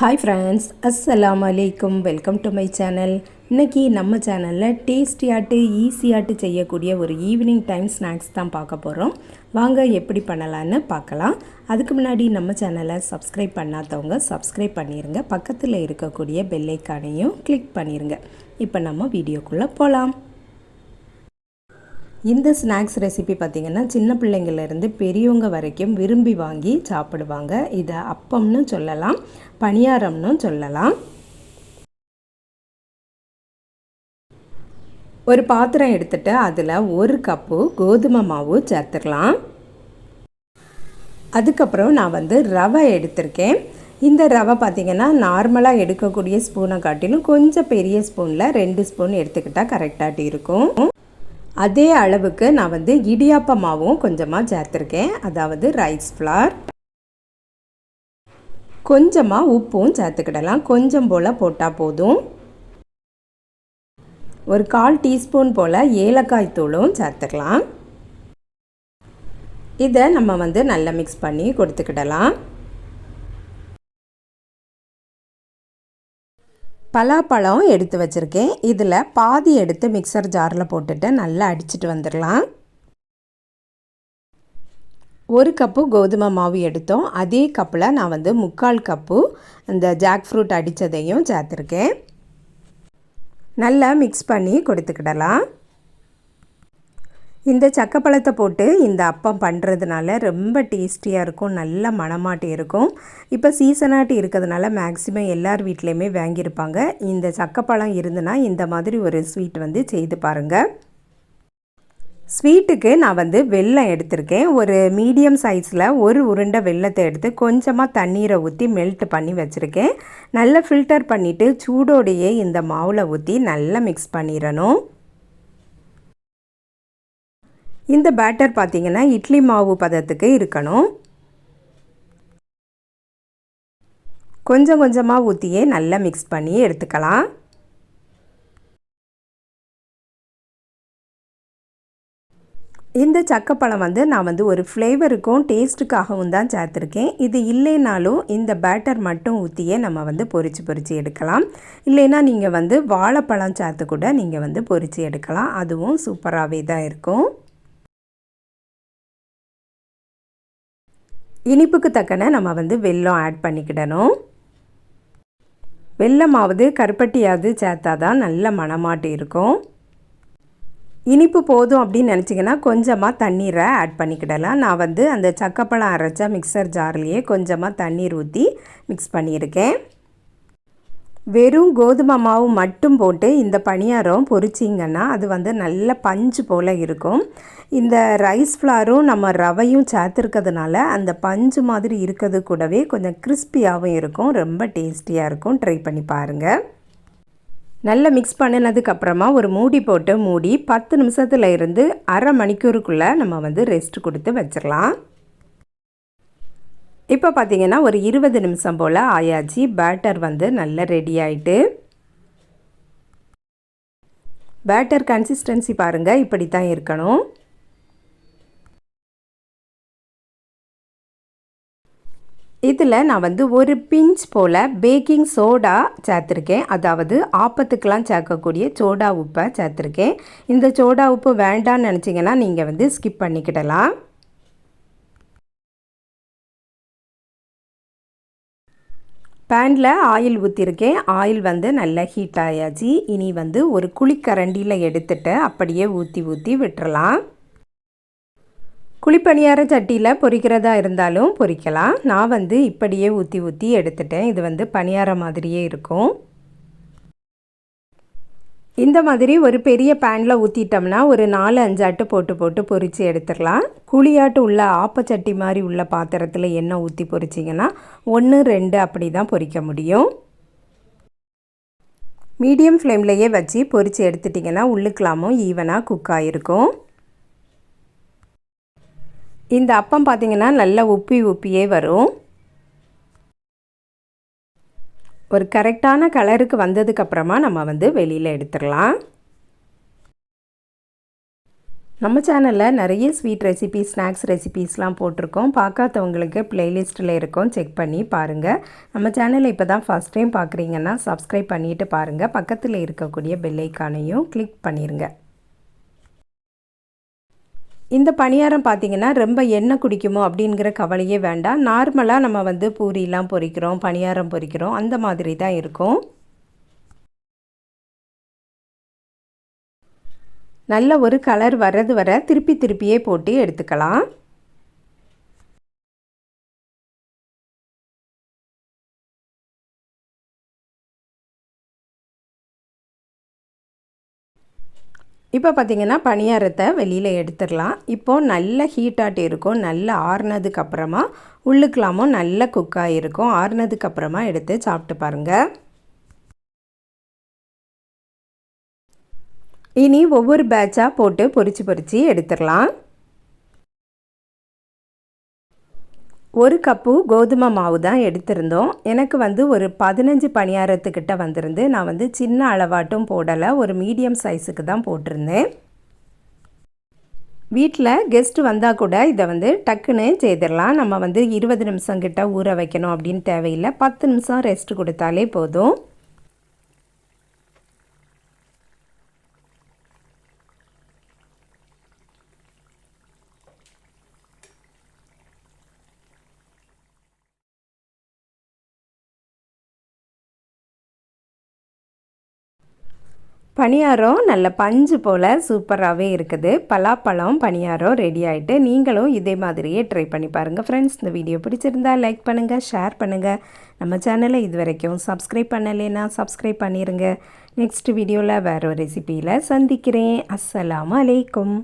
Hi friends அஸ்ஸலாம் அலைக்கும் welcome to my channel இன்றைக்கி நம்ம சேனலில் டேஸ்டியாட்டு ஈஸியாட்டு செய்யக்கூடிய ஒரு ஈவினிங் டைம் ஸ்நாக்ஸ் தான் பார்க்க போகிறோம் வாங்க எப்படி பண்ணலான்னு பார்க்கலாம். அதுக்கு முன்னாடி நம்ம சேனலை சப்ஸ்கிரைப் பண்ணாதவங்க சப்ஸ்கிரைப் பண்ணிடுங்க பக்கத்தில் இருக்கக்கூடிய பெல்லைக்கானையும் கிளிக் பண்ணிடுங்க இப்போ நம்ம வீடியோக்குள்ளே போகலாம் இந்த ஸ்நாக்ஸ் ரெசிபி பார்த்திங்கன்னா சின்ன பிள்ளைங்கள்லேருந்து பெரியவங்க வரைக்கும் விரும்பி வாங்கி சாப்பிடுவாங்க. இதை அப்பம்னு சொல்லலாம் பணியாரம்னு சொல்லலாம். ஒரு பாத்திரம் எடுத்துட்டு அதில் ஒரு கப்பு கோதுமை மாவு சேர்த்துக்கலாம். அதுக்கப்புறம் நான் வந்து ரவை எடுத்திருக்கேன். இந்த ரவை பார்த்திங்கன்னா நார்மலாக எடுக்கக்கூடிய ஸ்பூனை காட்டிலும் கொஞ்சம் பெரிய ஸ்பூனில் ரெண்டு ஸ்பூன் எடுத்துக்கிட்டால் கரெக்டாகிட்டு இருக்கும். அதே அளவுக்கு நான் வந்து இடியாப்ப மாவும் கொஞ்சமாக சேர்த்துருக்கேன். அதாவது ரைஸ் ஃப்ளார் கொஞ்சமாக உப்பும் சேர்த்துக்கிடலாம். கொஞ்சம் போல் போட்டால் போதும். ஒரு கால் டீஸ்பூன் போல் ஏலக்காய் தூளும் சேர்த்துக்கலாம். இதை நம்ம வந்து நல்லா மிக்ஸ் பண்ணி கொடுத்துக்கிடலாம். பலாப்பழம் எடுத்து வச்சுருக்கேன். இதில் பாதி எடுத்து மிக்சர் ஜாரில் போட்டுட்டு நல்லா அடிச்சுட்டு வந்துடலாம். ஒரு கப்பு கோதுமை மாவு எடுத்தோம். அதே கப்பில் நான் வந்து முக்கால் கப்பு இந்த ஜாக் ஃப்ரூட் அடித்ததையும் சேர்த்துருக்கேன். நல்லா மிக்ஸ் பண்ணி கொடுத்துக்கிடலாம். இந்த சக்கப்பழத்தை போட்டு இந்த அப்பம் பண்ணுறதுனால ரொம்ப டேஸ்டியாக இருக்கும் நல்ல மணமாட்டி இருக்கும். இப்போ சீசனாட்டி இருக்கிறதுனால மேக்ஸிமம் எல்லார் வீட்லேயுமே வாங்கியிருப்பாங்க. இந்த சக்கப்பழம் இருந்துன்னா இந்த மாதிரி ஒரு ஸ்வீட் வந்து செய்து பாருங்கள் ஸ்வீட்டுக்கு நான் வந்து வெல்லம் எடுத்திருக்கேன். ஒரு மீடியம் சைஸில் ஒரு உருண்டை வெள்ளத்தை எடுத்து கொஞ்சமாக தண்ணீரை ஊற்றி மெல்ட் பண்ணி வச்சுருக்கேன். நல்லா ஃபில்டர் பண்ணிவிட்டு சூடோடையே இந்த மாவில் ஊற்றி நல்லா மிக்ஸ் பண்ணிடணும். இந்த பேட்டர் பார்த்திங்கன்னா இட்லி மாவு பதத்துக்கு இருக்கணும். கொஞ்சம் கொஞ்சமாக ஊற்றியே நல்லா மிக்ஸ் பண்ணி எடுத்துக்கலாம். இந்த சக்கப்பழம் வந்து நான் வந்து ஒரு ஃப்ளேவருக்கும் டேஸ்ட்டுக்காகவும் தான் சேர்த்துருக்கேன். இது இல்லைனாலும் இந்த பேட்டர் மட்டும் ஊற்றியே நம்ம வந்து பொறிச்சு பொறிச்சு எடுக்கலாம். இல்லைன்னா நீங்கள் வந்து வாழைப்பழம் சேர்த்து கூட நீங்கள் வந்து பொறிச்சு எடுக்கலாம். அதுவும் சூப்பராகவே தான் இருக்கும். இனிப்புக்கு தக்கன நம்ம வந்து வெல்லம் ஆட் பண்ணிக்கிடணும். வெள்ளமாவது கருப்பட்டியாவது சேர்த்தா தான் நல்ல மணமாட்டு இருக்கும். இனிப்பு போதும் அப்படின்னு நினச்சிங்கன்னா கொஞ்சமாக தண்ணீரை ஆட் பண்ணிக்கிடலாம். நான் வந்து அந்த சக்கப்பழம் அரைச்சா மிக்சர் ஜார்லேயே கொஞ்சமாக தண்ணீர் ஊற்றி மிக்ஸ் பண்ணியிருக்கேன். வெறும் கோதுமை மாவு மட்டும் போட்டு இந்த பணியாரம் பொரிச்சிங்கன்னா அது வந்து நல்ல பஞ்சு போல் இருக்கும். இந்த ரைஸ் ஃப்ளாரும் நம்ம ரவையும் சேர்த்துருக்கிறதுனால அந்த பஞ்சு மாதிரி இருக்கிறது கூடவே கொஞ்சம் கிறிஸ்பியாகவும் இருக்கும். ரொம்ப டேஸ்டியாக இருக்கும். ட்ரை பண்ணி பாருங்கள் நல்லா மிக்ஸ் பண்ணினதுக்கப்புறமா ஒரு மூடி போட்டு மூடி பத்து நிமிஷத்தில் இருந்து அரை மணிக்கூருக்குள்ளே நம்ம வந்து ரெஸ்ட் கொடுத்து வச்சிடலாம் இப்போ பார்த்தீங்கன்னா ஒரு இருபது நிமிஷம் போல் ஆயாச்சு பேட்டர் வந்து நல்லா ரெடி ஆகிட்டு பேட்டர் கன்சிஸ்டன்சி பாருங்கள் இப்படி தான் இருக்கணும். இதில் நான் வந்து ஒரு பிஞ்ச் போல் பேக்கிங் சோடா சேர்த்துருக்கேன். அதாவது ஆப்பத்துக்கெலாம் சேர்க்கக்கூடிய சோடா உப்பை சேர்த்துருக்கேன். இந்த சோடா உப்பு வேண்டான்னு நினச்சிங்கன்னா நீங்கள் வந்து ஸ்கிப் பண்ணிக்கிடலாம். பேனில் ஆயில் ஊற்றிருக்கேன் ஆயில் வந்து நல்லா ஹீட் ஆயாச்சு. இனி வந்து ஒரு குழிக்கரண்டியில் எடுத்துட்டு அப்படியே ஊற்றி ஊற்றி விட்டுறலாம். குழிப்பணியார சட்டியில் பொரிக்கிறதா இருந்தாலும் பொரிக்கலாம். நான் வந்து இப்படியே ஊற்றி ஊற்றி எடுத்துட்டேன். இது வந்து பணியார மாதிரியே இருக்கும். இந்த மாதிரி ஒரு பெரிய பேனில் ஊற்றிட்டோம்னா ஒரு நாலு அஞ்சாட்டு போட்டு போட்டு பொறிச்சு எடுத்துடலாம். குழியாட்டு உள்ள ஆப்பச்சட்டி மாதிரி உள்ள பாத்திரத்தில் எண்ணெய் ஊற்றி பொறிச்சிங்கன்னா ஒன்று ரெண்டு அப்படி தான் பொறிக்க முடியும். மீடியம் ஃப்ளேம்லையே வச்சு பொறிச்சு எடுத்துட்டிங்கன்னா உள்ளுக்கெல்லாமும் ஈவனாக குக் ஆகிருக்கும் இந்த அப்பம் பார்த்திங்கன்னா நல்லா உப்பி உப்பியே வரும். ஒரு கரெக்டான கலருக்கு வந்ததுக்கப்புறமா நம்ம வந்து வெளியில் எடுத்துடலாம். நம்ம சேனலில் நிறைய ஸ்வீட் ரெசிபி ஸ்நாக்ஸ் ரெசிபீஸ்லாம் போட்டிருக்கோம். பார்க்காதவங்களுக்கு ப்ளேலிஸ்ட்டில் இருக்கும். செக் பண்ணி பாருங்கள் நம்ம சேனலை இப்போ தான் ஃபஸ்ட் டைம் பார்க்குறீங்கன்னா சப்ஸ்கிரைப் பண்ணிவிட்டு பாருங்கள் பக்கத்தில் இருக்கக்கூடிய பெல்லைக்கானையும் கிளிக் பண்ணிடுங்க இந்த பணியாரம் பார்த்திங்கன்னா ரொம்ப எண்ணெய் குடிக்குமோ அப்படிங்கிற கவலையே வேண்டாம். நார்மலாக நம்ம வந்து பூரிலாம் பொரிக்கிறோம் பணியாரம் பொரிக்கிறோம் அந்த மாதிரி தான் இருக்கும். நல்ல ஒரு கலர் வர்றது வர திருப்பி திருப்பியே போட்டு எடுத்துக்கலாம். இப்போ பார்த்திங்கன்னா பணியாரத்தை வெளியில் எடுத்துடலாம். இப்போது நல்ல ஹீட்டாட்டி இருக்கும் நல்லா ஆறுனதுக்கு அப்புறமா நல்ல குக்காக இருக்கும் ஆறுனதுக்கு அப்புறமா எடுத்து சாப்பிட்டு பாருங்கள் இனி ஒவ்வொரு பேட்சாக போட்டு பொரித்து பொறிச்சு எடுத்துடலாம். ஒரு கப்பு கோதுமை மாவு தான் எடுத்திருந்தோம். எனக்கு வந்து ஒரு பதினஞ்சு பணியாரத்துக்கிட்ட வந்திருந்து நான் வந்து சின்ன அளவாட்டும் போடலை ஒரு மீடியம் சைஸுக்கு தான் போட்டிருந்தேன். வீட்டில் கெஸ்ட்டு வந்தால் கூட இதை வந்து டக்குன்னு செய்திடலாம். நம்ம வந்து இருபது நிமிஷம் கிட்ட ஊற வைக்கணும் அப்படின்னு தேவையில்லை. பத்து நிமிஷம் ரெஸ்ட் கொடுத்தாலே போதும். பணியாரம் நல்ல பஞ்சு போல் சூப்பராகவே இருக்குது. பலாப்பழம் பணியாரம் ரெடி ஆகிட்டு நீங்களும் இதே மாதிரியே ட்ரை பண்ணி பாருங்கள் ஃப்ரெண்ட்ஸ் இந்த வீடியோ பிடிச்சிருந்தா லைக் பண்ணுங்கள் ஷேர் பண்ணுங்கள் நம்ம சேனலை இது வரைக்கும் சப்ஸ்கிரைப் பண்ணலைன்னா சப்ஸ்கிரைப் பண்ணிடுங்க நெக்ஸ்ட் வீடியோவில் வேறு ஒரு ரெசிப்பியில் சந்திக்கிறேன். அஸ்ஸலாம் அலைக்கும்.